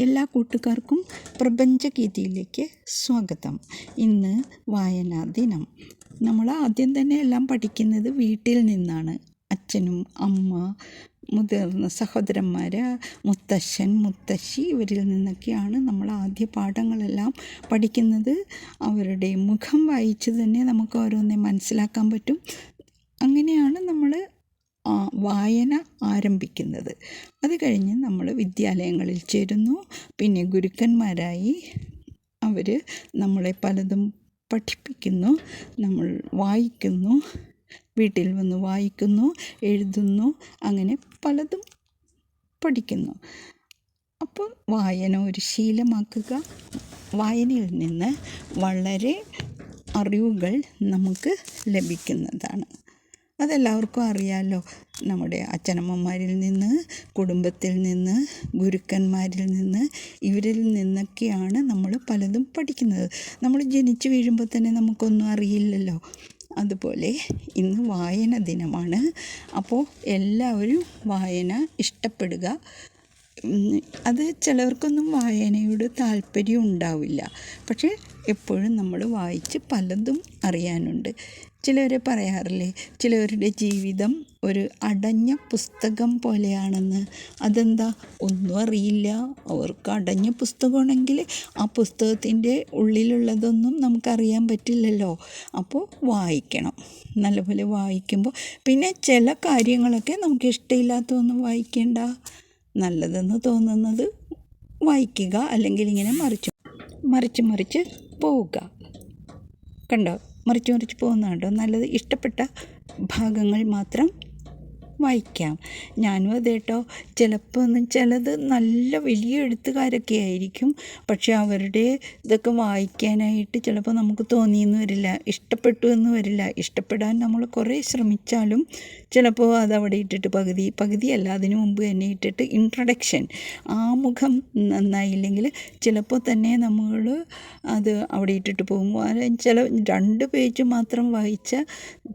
എല്ലാ കൂട്ടുകാർക്കും പ്രപഞ്ചഗീതിയിലേക്ക് സ്വാഗതം. ഇന്ന് വായനാ ദിനം. നമ്മൾ ആദ്യം തന്നെ എല്ലാം പഠിക്കുന്നത് വീട്ടിൽ നിന്നാണ്. അച്ഛനും അമ്മ മുതിർന്ന സഹോദരന്മാർ മുത്തശ്ശൻ മുത്തശ്ശി ഇവരിൽ നിന്നൊക്കെയാണ് നമ്മൾ ആദ്യ പാഠങ്ങളെല്ലാം പഠിക്കുന്നത്. അവരുടെ മുഖം വായിച്ച് തന്നെ നമുക്ക് ഓരോന്നേ മനസ്സിലാക്കാൻ പറ്റും. അങ്ങനെയാണ് നമ്മൾ വായന ആരംഭിക്കുന്നത്. അത് കഴിഞ്ഞ് നമ്മൾ വിദ്യാലയങ്ങളിൽ ചേരുന്നു. പിന്നെ ഗുരുക്കന്മാരായി അവർ നമ്മളെ പലതും പഠിപ്പിക്കുന്നു. നമ്മൾ വായിക്കുന്നു. വീട്ടിൽ വന്ന് വായിക്കുന്നു എഴുതുന്നു അങ്ങനെ പലതും പഠിക്കുന്നു. അപ്പോൾ വായന ഒരു ശീലമാക്കുക. വായനയിൽ നിന്ന് വളരെ അറിവുകൾ നമുക്ക് ലഭിക്കുന്നതാണ്. അതെല്ലാവർക്കും അറിയാമല്ലോ നമ്മുടെ അച്ഛനമ്മമാരിൽ നിന്ന് കുടുംബത്തിൽ നിന്ന് ഗുരുക്കന്മാരിൽ നിന്ന് ഇവരിൽ നിന്നൊക്കെയാണ് നമ്മൾ പലതും പഠിക്കുന്നത്. നമ്മൾ ജനിച്ചു വീഴുമ്പോൾ തന്നെ നമുക്കൊന്നും അറിയില്ലല്ലോ. അതുപോലെ ഇന്ന് വായന ദിനമാണ്. അപ്പോൾ എല്ലാവരും വായന ഇഷ്ടപ്പെടുക. അത് ചിലവർക്കൊന്നും വായനയോട് താല്പര്യം ഉണ്ടാവില്ല. പക്ഷേ എപ്പോഴും നമ്മൾ വായിച്ച് പലതും അറിയാനുണ്ട്. ചിലവരെ പറയാറില്ലേ ചിലവരുടെ ജീവിതം ഒരു അടഞ്ഞ പുസ്തകം പോലെയാണെന്ന്. അതെന്താ? ഒന്നും അറിയില്ല. അവർക്ക് അടഞ്ഞ പുസ്തകമാണെങ്കിൽ ആ പുസ്തകത്തിന്റെ ഉള്ളിലുള്ളതൊന്നും നമുക്കറിയാൻ പറ്റില്ലല്ലോ. അപ്പോൾ വായിക്കണം. നല്ലപോലെ വായിക്കുമ്പോൾ. പിന്നെ ചില കാര്യങ്ങളൊക്കെ നമുക്ക് ഇഷ്ടമില്ലാത്തതൊന്നും വായിക്കേണ്ട. നല്ലതെന്ന് തോന്നുന്നത് വായിക്കുക അല്ലെങ്കിൽ ഇങ്ങനെ മറിച്ച് മറിച്ച് മറിച്ച് പോവുക. കണ്ടോ? മറിച്ച് മറിച്ച് പോകുന്ന കണ്ടോ നല്ലത് ഇഷ്ടപ്പെട്ട ഭാഗങ്ങൾ മാത്രം വായിക്കാം. ഞാനും അത് കേട്ടോ ചിലപ്പോൾ ഒന്നും ചിലത് നല്ല വലിയ എഴുത്തുകാരൊക്കെ ആയിരിക്കും. പക്ഷെ അവരുടെ ഇതൊക്കെ വായിക്കാനായിട്ട് ചിലപ്പോൾ നമുക്ക് തോന്നിയെന്ന് വരില്ല. ഇഷ്ടപ്പെട്ടു എന്ന് വരില്ല. ഇഷ്ടപ്പെടാൻ നമ്മൾ കുറേ ശ്രമിച്ചാലും ചിലപ്പോൾ അവിടെ ഇട്ടിട്ട് പകുതി പകുതിയല്ല അതിനു മുമ്പ് തന്നെ ഇട്ടിട്ട് ഇൻട്രഡക്ഷൻ ആമുഖം നന്നായില്ലെങ്കിൽ ചിലപ്പോൾ തന്നെ നമ്മൾ അത് അവിടെ ഇട്ടിട്ട് പോകും. അത് ചില രണ്ട് പേജ് മാത്രം വായിച്ച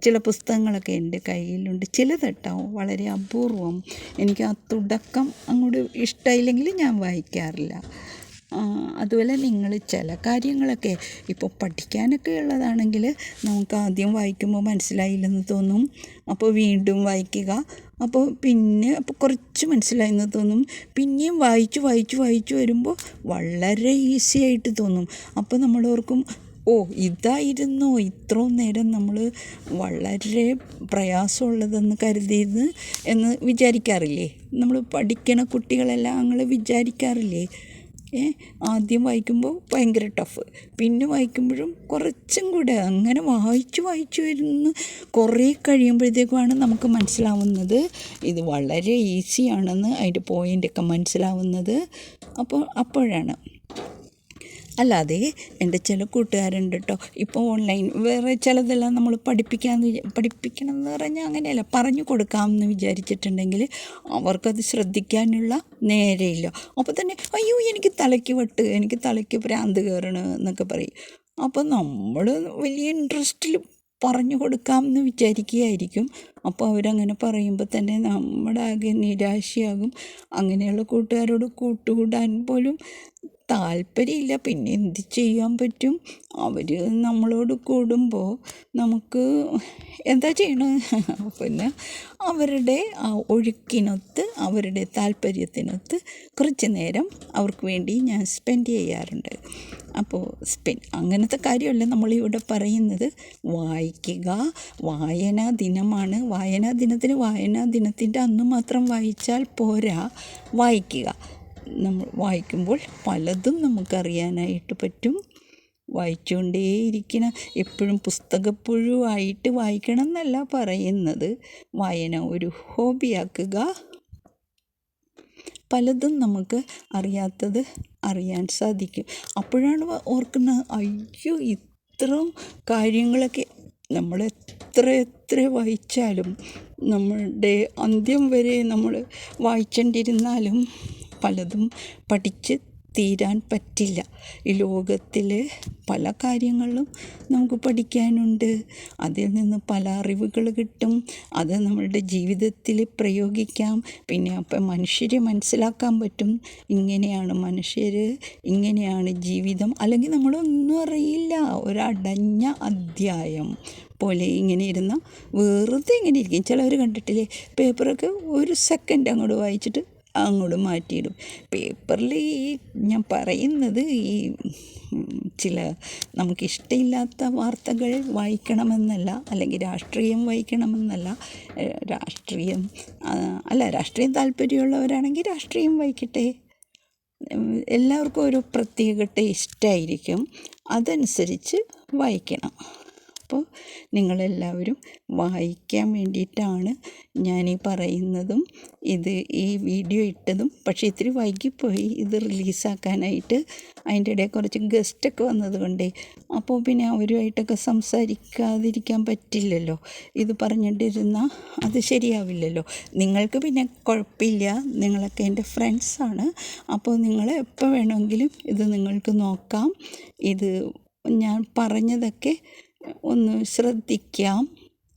ചില പുസ്തകങ്ങളൊക്കെ എന്റെ കയ്യിലുണ്ട്. ചിലതെട്ടോ വളരെ അപൂർവം. എനിക്ക് ആ തുടക്കം അങ്ങോട്ട് ഇഷ്ടമായില്ലെങ്കിൽ ഞാൻ വായിക്കാറില്ല. അതുപോലെ നിങ്ങൾ ചില കാര്യങ്ങളൊക്കെ ഇപ്പോൾ പഠിക്കാനൊക്കെ ഉള്ളതാണെങ്കിൽ നമുക്ക് ആദ്യം വായിക്കുമ്പോൾ മനസ്സിലായില്ലെന്ന് തോന്നും. അപ്പോൾ വീണ്ടും വായിക്കുക. അപ്പോൾ പിന്നെ അപ്പോൾ കുറച്ച് മനസ്സിലായെന്ന് തോന്നും. പിന്നെയും വായിച്ചു വായിച്ചു വായിച്ചു വരുമ്പോൾ വളരെ ഈസി ആയിട്ട് തോന്നും. അപ്പോൾ നമ്മൾ ഓർക്കും ഓ ഇതായിരുന്നു ഇത്രയും നേരം നമ്മൾ വളരെ പ്രയാസമുള്ളതെന്ന് കരുതിയത് എന്ന് വിചാരിക്കാറില്ലേ? നമ്മൾ പഠിക്കണ കുട്ടികളെല്ലാം അങ്ങനെ വിചാരിക്കാറില്ലേ? ഏ ആദ്യം വായിക്കുമ്പോൾ ഭയങ്കര ടഫ്. പിന്നെ വായിക്കുമ്പോഴും കുറച്ചും കൂടെ അങ്ങനെ വായിച്ചു വായിച്ചു വരുന്ന കുറേ കഴിയുമ്പോഴത്തേക്കുമാണ് നമുക്ക് മനസ്സിലാവുന്നത്. ഇത് വളരെ ഈസിയാണെന്ന് അതിന്റെ പോയിന്റൊക്കെ മനസ്സിലാവുന്നത്. അപ്പോൾ അപ്പോഴാണ്. അല്ലാതെ എന്റെ ചില കൂട്ടുകാരുണ്ട് കേട്ടോ ഇപ്പോൾ ഓൺലൈൻ വേറെ ചിലതെല്ലാം നമ്മൾ പഠിപ്പിക്കാമെന്ന് പഠിപ്പിക്കണം എന്ന് പറഞ്ഞാൽ അങ്ങനെയല്ല പറഞ്ഞു കൊടുക്കാമെന്ന് വിചാരിച്ചിട്ടുണ്ടെങ്കിൽ അവർക്കത് ശ്രദ്ധിക്കാനുള്ള നേരെയില്ല. അപ്പോൾ തന്നെ അയ്യോ എനിക്ക് തലയ്ക്ക് വെട്ട് എനിക്ക് തലയ്ക്ക് ഭ്രാന്ത് കയറണ എന്നൊക്കെ പറയും. അപ്പോൾ നമ്മൾ വലിയ ഇൻട്രസ്റ്റിൽ പറഞ്ഞു കൊടുക്കാമെന്ന് വിചാരിക്കുകയായിരിക്കും. അപ്പോൾ അവരങ്ങനെ പറയുമ്പോൾ തന്നെ നമ്മുടെ ആകെ നിരാശയാകും. അങ്ങനെയുള്ള കൂട്ടുകാരോട് കൂട്ടുകൂടാൻ പോലും താല്പര്യമില്ല. പിന്നെ എന്ത് ചെയ്യാൻ പറ്റും? അവർ നമ്മളോട് കൂടുമ്പോൾ നമുക്ക് എന്താ ചെയ്യണത് പിന്നെ അവരുടെ ആ ഒഴുക്കിനൊത്ത് അവരുടെ താല്പര്യത്തിനൊത്ത് കുറച്ച് നേരം അവർക്ക് വേണ്ടി ഞാൻ സ്പെൻഡ് ചെയ്യാറുണ്ട്. അപ്പോൾ സ്പെൻ അങ്ങനത്തെ കാര്യമല്ല നമ്മളിവിടെ പറയുന്നത്. വായിക്കുക. വായനാ ദിനമാണ്. വായനാ ദിനത്തിന് വായനാ ദിനത്തിന്റെ അന്ന് മാത്രം വായിച്ചാൽ പോരാ. വായിക്കുക. നമ്മൾ വായിക്കുമ്പോൾ പലതും നമുക്കറിയാനായിട്ട് പറ്റും. വായിച്ചുകൊണ്ടേയിരിക്കണം എപ്പോഴും പുസ്തകപ്പുഴുവായിട്ട് വായിക്കണം എന്നല്ല പറയുന്നത്. വായന ഒരു ഹോബിയാക്കുക പലതും നമുക്ക് അറിയാത്തത് അറിയാൻ സാധിക്കും. അപ്പോഴാണ് ഓർക്കുന്നത് അയ്യോ ഇത്രയും കാര്യങ്ങളൊക്കെ നമ്മൾ എത്ര എത്ര വായിച്ചാലും നമ്മളുടെ അന്ത്യം വരെ നമ്മൾ വായിച്ചുകൊണ്ടിരുന്നാലും പലതും പഠിച്ച് തീരാൻ പറ്റില്ല. ഈ ലോകത്തിലെ പല കാര്യങ്ങളും നമുക്ക് പഠിക്കാനുണ്ട്. അതിൽ നിന്ന് പല അറിവുകൾ കിട്ടും. അത് നമ്മളുടെ ജീവിതത്തിൽ പ്രയോഗിക്കാം. പിന്നെ അപ്പം മനുഷ്യരെ മനസ്സിലാക്കാൻ പറ്റും. ഇങ്ങനെയാണ് മനുഷ്യർ ഇങ്ങനെയാണ് ജീവിതം. അല്ലെങ്കിൽ നമ്മളൊന്നും അറിയില്ല. ഒരടഞ്ഞ അധ്യായം പോലെ ഇങ്ങനെ ഇരുന്ന വെറുതെ ഇങ്ങനെ ഇരിക്കും. ചിലവർ കണ്ടിട്ടില്ലേ? പേപ്പറൊക്കെ ഒരു സെക്കൻഡ് അങ്ങോട്ട് വായിച്ചിട്ട് അങ്ങോട്ട് മാറ്റിയിടും. പേപ്പറിൽ ഈ ഞാൻ പറയുന്നത് ഈ ചില നമുക്കിഷ്ടമില്ലാത്ത വാർത്തകൾ വായിക്കണമെന്നല്ല അല്ലെങ്കിൽ രാഷ്ട്രീയം വായിക്കണമെന്നല്ല രാഷ്ട്രീയം അല്ല രാഷ്ട്രീയം താല്പര്യമുള്ളവരാണെങ്കിൽ രാഷ്ട്രീയം വായിക്കട്ടെ. എല്ലാവർക്കും ഒരു പ്രത്യേക ടേസ്റ്റായിരിക്കും അതനുസരിച്ച് വായിക്കണം. അപ്പോൾ നിങ്ങളെല്ലാവരും വായിക്കാൻ വേണ്ടിയിട്ടാണ് ഈ പറയുന്നതും ഇത് ഈ വീഡിയോ ഇട്ടതും. പക്ഷേ ഇത്തിരി വൈകിപ്പോയി ഇത് റിലീസാക്കാനായിട്ട് അതിന്റെ ഇടയിൽ കുറച്ച് ഗസ്റ്റൊക്കെ വന്നത് കൊണ്ടേ അപ്പോൾ പിന്നെ അവരുമായിട്ടൊക്കെ സംസാരിക്കാതിരിക്കാൻ പറ്റില്ലല്ലോ. ഇത് പറഞ്ഞിട്ടിരുന്നാൽ അത് ശരിയാവില്ലല്ലോ. നിങ്ങൾക്ക് പിന്നെ കുഴപ്പമില്ല. നിങ്ങളൊക്കെ എന്റെ ഫ്രണ്ട്സാണ്. അപ്പോൾ നിങ്ങൾ എപ്പോൾ വേണമെങ്കിലും ഇത് നിങ്ങൾക്ക് നോക്കാം. ഇത് ഞാൻ പറഞ്ഞതൊക്കെ ഒന്ന് ശ്രദ്ധിക്കാം.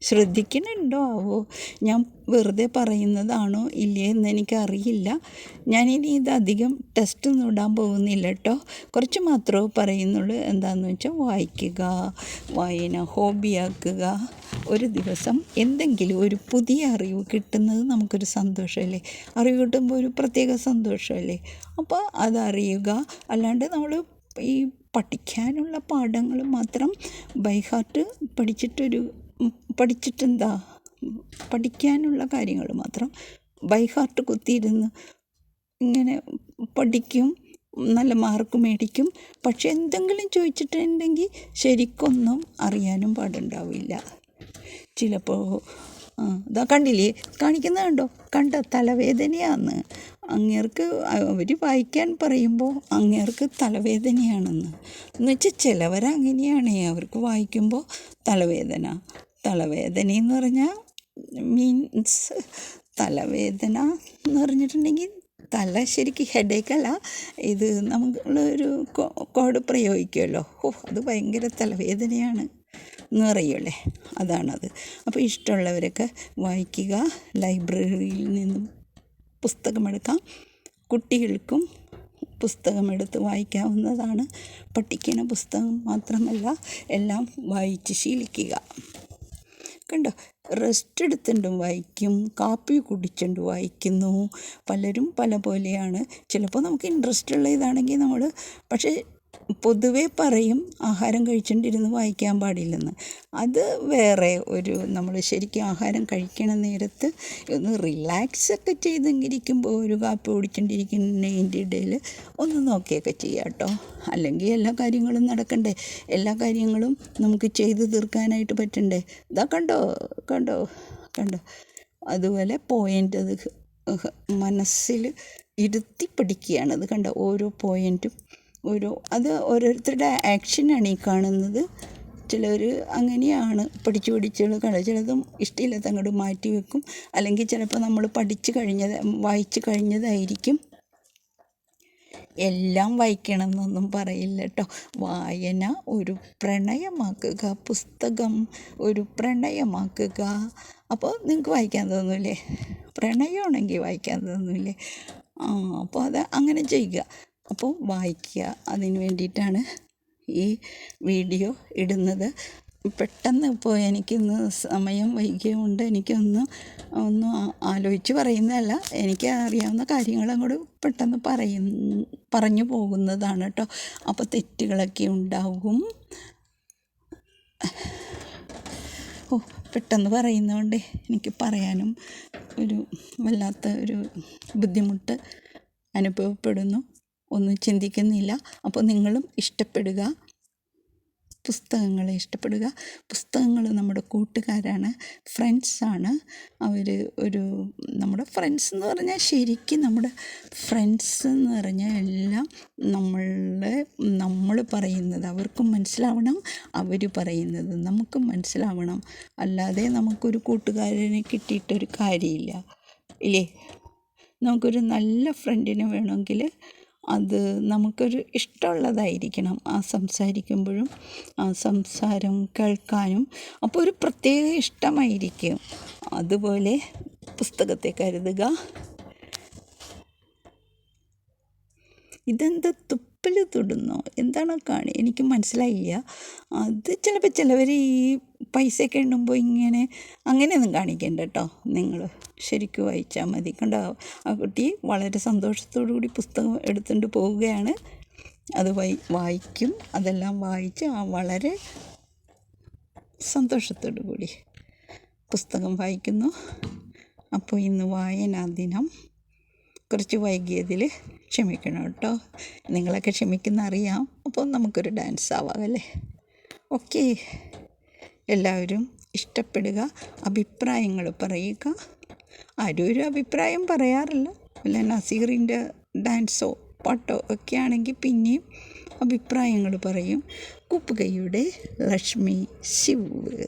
ശ്രദ്ധിക്കുന്നുണ്ടോ? ആവോ ഞാൻ വെറുതെ പറയുന്നതാണോ ഇല്ലേ എന്ന് എനിക്കറിയില്ല. ഞാനിനി ഇതധികം ടെസ്റ്റ് ഒന്നും ഇടാൻ പോകുന്നില്ല കേട്ടോ. കുറച്ച് മാത്രമേ പറയുന്നുള്ളൂ. എന്താണെന്ന് വെച്ചാൽ വായിക്കുക വായന ഹോബിയാക്കുക ഒരു ദിവസം എന്തെങ്കിലും ഒരു പുതിയ അറിവ് കിട്ടുന്നത് നമുക്കൊരു സന്തോഷമല്ലേ? അറിവ് കിട്ടുമ്പോൾ ഒരു പ്രത്യേക സന്തോഷമല്ലേ? അപ്പോൾ അതറിയുക. അല്ലാണ്ട് നമ്മൾ ഈ പഠിക്കാനുള്ള പാഠങ്ങൾ മാത്രം ബൈഹാർട്ട് പഠിച്ചിട്ടൊരു പഠിച്ചിട്ടെന്താ? പഠിക്കാനുള്ള കാര്യങ്ങൾ മാത്രം ബൈഹാർട്ട് കുത്തിയിരുന്ന് ഇങ്ങനെ പഠിക്കും നല്ല മാർക്ക് മേടിക്കും. പക്ഷെ എന്തെങ്കിലും ചോദിച്ചിട്ടുണ്ടെങ്കിൽ ശരിക്കൊന്നും അറിയാനും പാടുണ്ടാവില്ല. ചിലപ്പോൾ ഇതാ കണ്ടില്ലേ? കാണിക്കുന്നത് കണ്ടോ? കണ്ട തലവേദനയാന്ന്. അങ്ങേർക്ക് അവർ വായിക്കാൻ പറയുമ്പോൾ അങ്ങേർക്ക് തലവേദനയാണെന്ന്. എന്ന് വെച്ചാൽ ചിലവരങ്ങനെയാണ് അവർക്ക് വായിക്കുമ്പോൾ തലവേദന. തലവേദന എന്ന് പറഞ്ഞാൽ മീൻസ് തലവേദന എന്ന് പറഞ്ഞിട്ടുണ്ടെങ്കിൽ തല ശരിക്കും ഹെഡേക്കല്ല ഇത് നമ്മളൊരു കോഡ് പ്രയോഗിക്കുമല്ലോ ഓ അത് ഭയങ്കര തലവേദനയാണ്. എന്ന് പറയുമല്ലേ അതാണത്. അപ്പോൾ ഇഷ്ടമുള്ളവരൊക്കെ വായിക്കുക. ലൈബ്രറിയിൽ നിന്നും പുസ്തകമെടുക്കാം. കുട്ടികൾക്കും പുസ്തകമെടുത്ത് വായിക്കാവുന്നതാണ്. പഠിക്കുന്ന പുസ്തകം മാത്രമല്ല എല്ലാം വായിച്ച് ശീലിക്കുക. കണ്ടോ? റെസ്റ്റ് എടുത്തുകൊണ്ടും വായിക്കും. കാപ്പി കുടിച്ചുകൊണ്ട് വായിക്കുന്നു. പലരും പല പോലെയാണ്. ചിലപ്പോൾ നമുക്ക് ഇൻട്രസ്റ്റ് ഉള്ള ഇതാണെങ്കിൽ നമ്മൾ പക്ഷേ പൊതുവേ പറയും ആഹാരം കഴിച്ചുകൊണ്ടിരുന്ന് വായിക്കാൻ പാടില്ലെന്ന്. അത് വേറെ ഒരു നമ്മൾ ശരിക്കും ആഹാരം കഴിക്കണ നേരത്ത് ഒന്ന് റിലാക്സ് ഒക്കെ ചെയ്തിരിക്കുമ്പോൾ ഒരു കാപ്പി കുടിച്ചുകൊണ്ടിരിക്കുന്നതിന്റെ ഇടയിൽ ഒന്ന് നോക്കിയൊക്കെ ചെയ്യാം കേട്ടോ. അല്ലെങ്കിൽ എല്ലാ കാര്യങ്ങളും നടക്കണ്ടേ. എല്ലാ കാര്യങ്ങളും നമുക്ക് ചെയ്തു തീർക്കാനായിട്ട് പറ്റണ്ടേ. ഇതാ കണ്ടോ കണ്ടോ കണ്ടോ. അതുപോലെ പോയിന്റ് അത് മനസ്സിൽ ഇരുത്തി പഠിക്കുകയാണ്. അത് കണ്ട? ഓരോ പോയിന്റും ഒരു അത് ഓരോരുത്തരുടെ ആക്ഷനാണ് ഈ കാണുന്നത്. ചിലർ അങ്ങനെയാണ് പഠിച്ചു പഠിച്ചുള്ള കള. ചിലതും ഇഷ്ടമില്ലാത്ത അങ്ങോട്ട് മാറ്റി വെക്കും. അല്ലെങ്കിൽ ചിലപ്പോൾ നമ്മൾ പഠിച്ചു കഴിഞ്ഞത് വായിച്ചു കഴിഞ്ഞതായിരിക്കും. എല്ലാം വായിക്കണം എന്നൊന്നും പറയില്ല കേട്ടോ. വായന ഒരു പ്രണയമാക്കുക പുസ്തകം ഒരു പ്രണയമാക്കുക. അപ്പോൾ നിങ്ങൾക്ക് വായിക്കാൻ തോന്നില്ലേ? പ്രണയമാണെങ്കിൽ വായിക്കാൻ തോന്നില്ലേ? ആ അപ്പോൾ അത് അങ്ങനെ ചെയ്യുക. അപ്പോൾ വായിക്കുക. അതിന് വേണ്ടിയിട്ടാണ് ഈ വീഡിയോ ഇടുന്നത്. പെട്ടെന്ന് ഇപ്പോൾ എനിക്കിന്ന് സമയം വൈകിയതുകൊണ്ട് എനിക്കൊന്ന് ഒന്ന് ആലോചിച്ച് പറയുന്നതല്ല. എനിക്ക് അറിയാവുന്ന കാര്യങ്ങൾ അങ്ങോട്ട് പെട്ടെന്ന് പറയും പറഞ്ഞു പോകുന്നതാണ് കേട്ടോ. അപ്പോൾ തെറ്റുകളൊക്കെ ഉണ്ടാകും. ഓ പെട്ടെന്ന് പറയുന്നതുകൊണ്ട് എനിക്ക് പറയാനും ഒരു വല്ലാത്ത ഒരു ബുദ്ധിമുട്ട് അനുഭവപ്പെടുന്നു. ഒന്നും ചിന്തിക്കുന്നില്ല. അപ്പോൾ നിങ്ങളും ഇഷ്ടപ്പെടുക. പുസ്തകങ്ങളെ ഇഷ്ടപ്പെടുക. പുസ്തകങ്ങൾ നമ്മുടെ കൂട്ടുകാരാണ് ഫ്രണ്ട്സാണ് അവർ ഒരു നമ്മുടെ ഫ്രണ്ട്സ് എന്ന് പറഞ്ഞാൽ ശരിക്കും നമ്മുടെ ഫ്രണ്ട്സ് എന്ന് പറഞ്ഞാൽ എല്ലാം നമ്മളെ നമ്മൾ പറയുന്നത് അവർക്കും മനസ്സിലാവണം അവർ പറയുന്നത് നമുക്കും മനസ്സിലാവണം. അല്ലാതെ നമുക്കൊരു കൂട്ടുകാരനെ കിട്ടിയിട്ടൊരു കാര്യമില്ല. ഇല്ലേ? നമുക്കൊരു നല്ല ഫ്രണ്ടിനെ വേണമെങ്കിൽ അത് നമുക്കൊരു ഇഷ്ടമുള്ളതായിരിക്കണം. ആ സംസാരിക്കുമ്പോഴും ആ സംസാരം കേൾക്കാനും അപ്പോൾ ഒരു പ്രത്യേക ഇഷ്ടമായിരിക്കും. അതുപോലെ പുസ്തകത്തെ കരുതുക. ഇതെന്താ തുപ്പൽ തൊടുന്നോ? എന്താണ് കാണി? എനിക്ക് മനസ്സിലായില്ല. അത് ചിലപ്പോൾ ചിലവർ ഈ പൈസയൊക്കെ ഉണ്ടുമ്പോൾ ഇങ്ങനെ അങ്ങനെയൊന്നും കാണിക്കണ്ട കേട്ടോ നിങ്ങൾ ശരിക്കും വായിച്ചാൽ മതി. കണ്ടോ? ആ കുട്ടി വളരെ സന്തോഷത്തോടു കൂടി പുസ്തകം എടുത്തുകൊണ്ട് പോവുകയാണ്. അത് വായി വായിക്കും. അതെല്ലാം വായിച്ച് ആ വളരെ സന്തോഷത്തോടു കൂടി പുസ്തകം വായിക്കുന്നു. അപ്പോൾ ഇന്ന് വായനാ ദിനം. കുറച്ച് വൈകിയതിൽ ക്ഷമിക്കണം കേട്ടോ. നിങ്ങളൊക്കെ ക്ഷമിക്കുന്ന അറിയാം അപ്പോൾ നമുക്കൊരു ഡാൻസ് ആവാം അല്ലേ? ഓക്കെ എല്ലാവരും ഇഷ്ടപ്പെടുക അഭിപ്രായങ്ങൾ പറയുക. ആരും ഒരു അഭിപ്രായം പറയാറില്ല. അല്ല നസീറിന്റെ ഡാൻസോ പാട്ടോ ഒക്കെ ആണെങ്കിൽ പിന്നെയും അഭിപ്രായങ്ങൾ പറയും. കുപ്പുകയുടെ ലക്ഷ്മി ശിവ്.